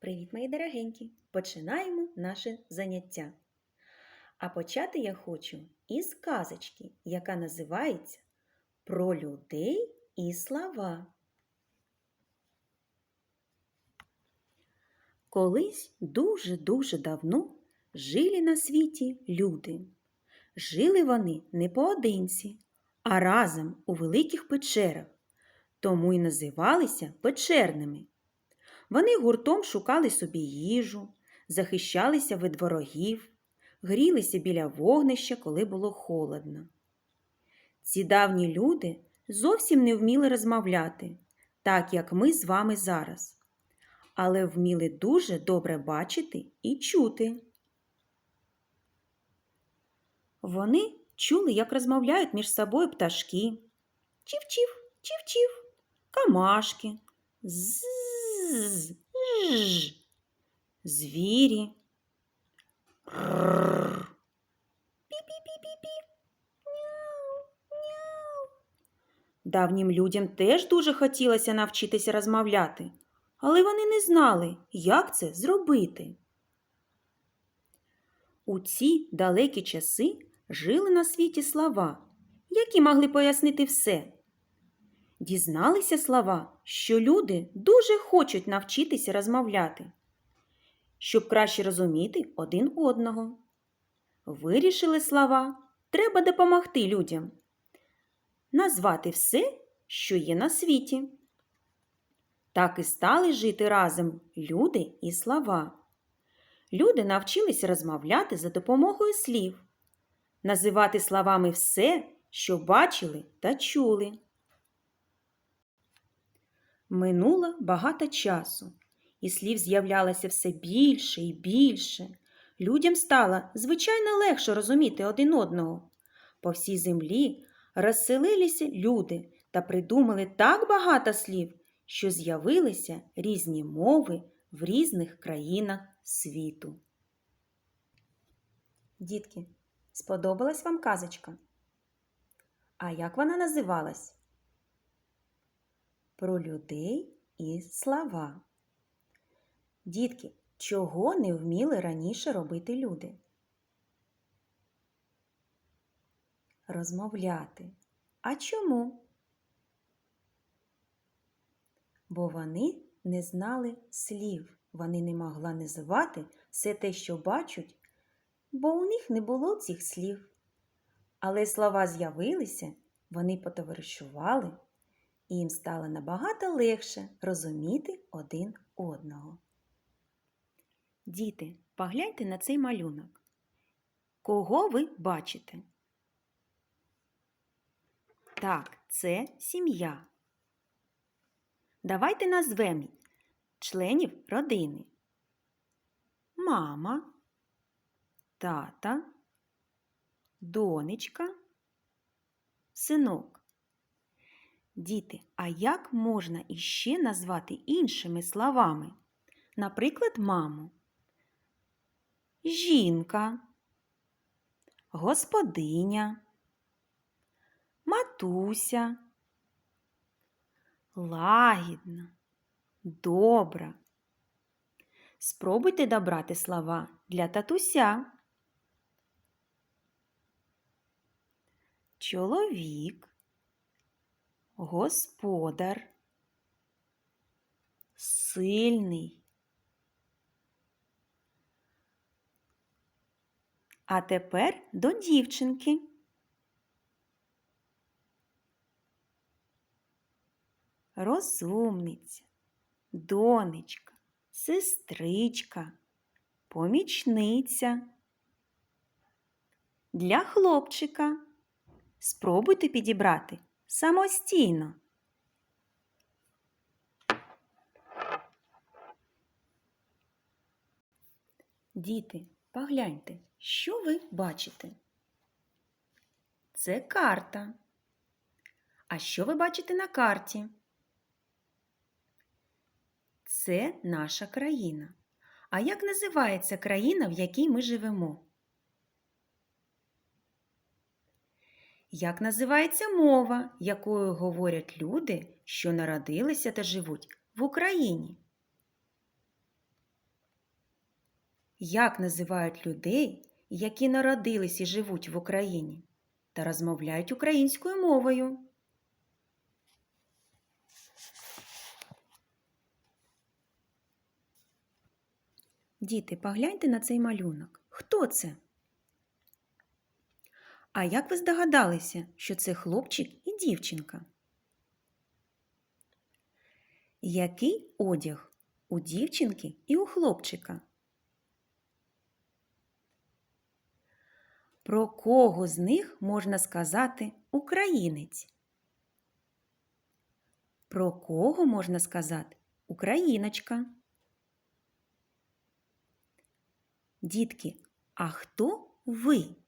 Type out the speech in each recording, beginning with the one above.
Привіт, мої дорогенькі! Починаємо наше заняття. А почати я хочу із казочки, яка називається Про людей і слова. Колись дуже-дуже давно жили на світі люди. Жили вони не поодинці, а разом у великих печерах, тому й називалися печерними. Вони гуртом шукали собі їжу, захищалися від ворогів, грілися біля вогнища, коли було холодно. Ці давні люди зовсім не вміли розмовляти, так як ми з вами зараз, але вміли дуже добре бачити і чути. Вони чули, як розмовляють між собою пташки. Чів-чів, чів-чів, камашки, з з ж звірі. Пі-пі-пі-пі-пі. Няу, няу. Давнім людям теж дуже хотілося навчитися розмовляти, але вони не знали, як це зробити. У ці далекі часи жили на світі слова, які могли пояснити все. Дізналися слова, що люди дуже хочуть навчитися розмовляти, щоб краще розуміти один одного. Вирішили слова, треба допомогти людям, назвати все, що є на світі. Так і стали жити разом люди і слова. Люди навчилися розмовляти за допомогою слів, називати словами все, що бачили та чули. Минуло багато часу, і слів з'являлося все більше і більше. Людям стало звичайно легше розуміти один одного. По всій землі розселилися люди та придумали так багато слів, що з'явилися різні мови в різних країнах світу. Дітки, сподобалась вам казочка? А як вона називалась? Про людей і слова. Дітки, чого не вміли раніше робити люди? Розмовляти. А чому? Бо вони не знали слів, вони не могли називати все те, що бачать, бо у них не було цих слів. Але слова з'явилися, вони потоваришували і їм стало набагато легше розуміти один одного. Діти, погляньте на цей малюнок. Кого ви бачите? Так, це сім'я. Давайте назвемо членів родини. Мама, тата, донечка, синок. Діти, а як можна іще назвати іншими словами? Наприклад, маму? Жінка, господиня, матуся, лагідна, добра. Спробуйте добрати слова для татуся. Чоловік господар, сильний. А тепер до дівчинки. Розумниця, донечка, сестричка, помічниця. Для хлопчика спробуйте підібрати самостійно. Діти, погляньте, що ви бачите? Це карта. А що ви бачите на карті? Це наша країна. А як називається країна, в якій ми живемо? Як називається мова, якою говорять люди, що народилися та живуть в Україні? Як називають людей, які народились і живуть в Україні та розмовляють українською мовою? Діти, погляньте на цей малюнок. Хто це? А як ви здогадалися, що це хлопчик і дівчинка? Який одяг у дівчинки і у хлопчика? Про кого з них можна сказати українець? Про кого можна сказати україночка? Дітки, а хто ви?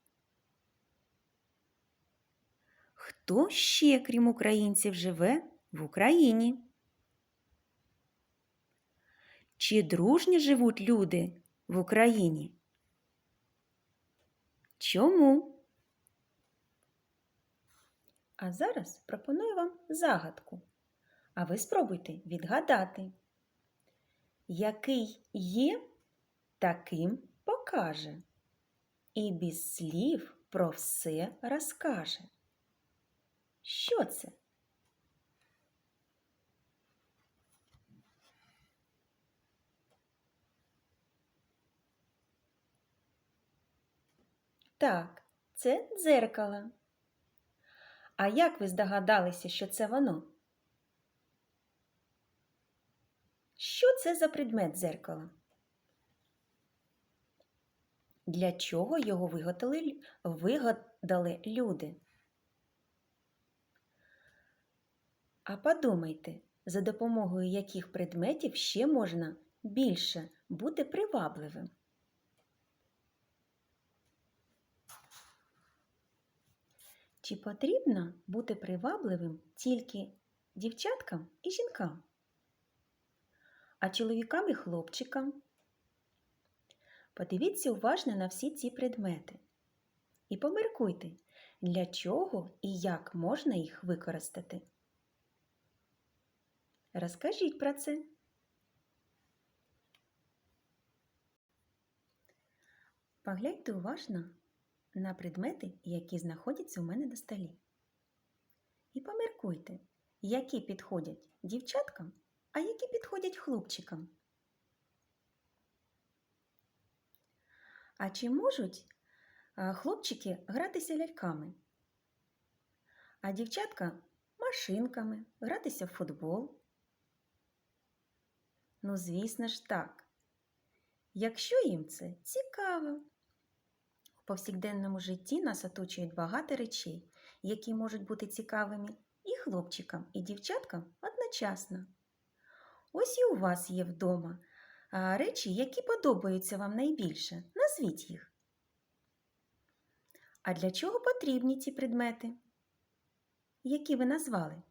Хто ще, крім українців, живе в Україні? Чи дружні живуть люди в Україні? Чому? А зараз пропоную вам загадку. А ви спробуйте відгадати, який є, таким покаже, і без слів про все розкаже. Що це? Так, це дзеркало. А як ви здогадалися, що це воно? Що це за предмет дзеркала? Для чого його виготовили, вигадали люди? А подумайте, за допомогою яких предметів ще можна більше бути привабливим? Чи потрібно бути привабливим тільки дівчаткам і жінкам? А чоловікам і хлопчикам? Подивіться уважно на всі ці предмети і поміркуйте, для чого і як можна їх використати. Розкажіть про це. Погляньте уважно на предмети, які знаходяться у мене на столі. І поміркуйте, які підходять дівчаткам, а які підходять хлопчикам. А чи можуть хлопчики гратися ляльками? А дівчатка машинками, гратися в футбол? Ну, звісно ж, так. Якщо їм це цікаво. В повсякденному житті нас оточують багато речей, які можуть бути цікавими і хлопчикам, і дівчаткам одночасно. Ось і у вас є вдома речі, які подобаються вам найбільше. Назвіть їх. А для чого потрібні ці предмети? Які ви назвали?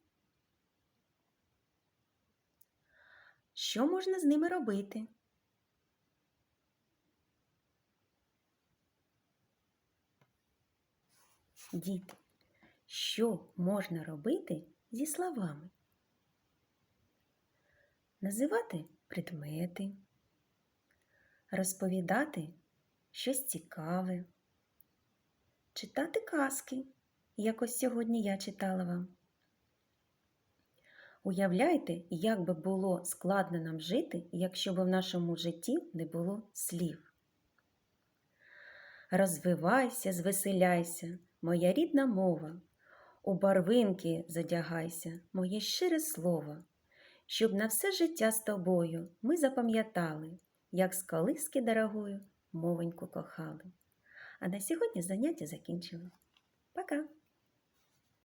Що можна з ними робити? Діти, що можна робити зі словами? Називати предмети, розповідати щось цікаве, читати казки, як ось сьогодні я читала вам. Уявляйте, як би було складно нам жити, якщо б в нашому житті не було слів. Розвивайся, звеселяйся, моя рідна мова, у барвинки задягайся, моє щире слово, щоб на все життя з тобою ми запам'ятали, як з колиски дорогою мовеньку кохали. А на сьогодні заняття закінчили. Пока!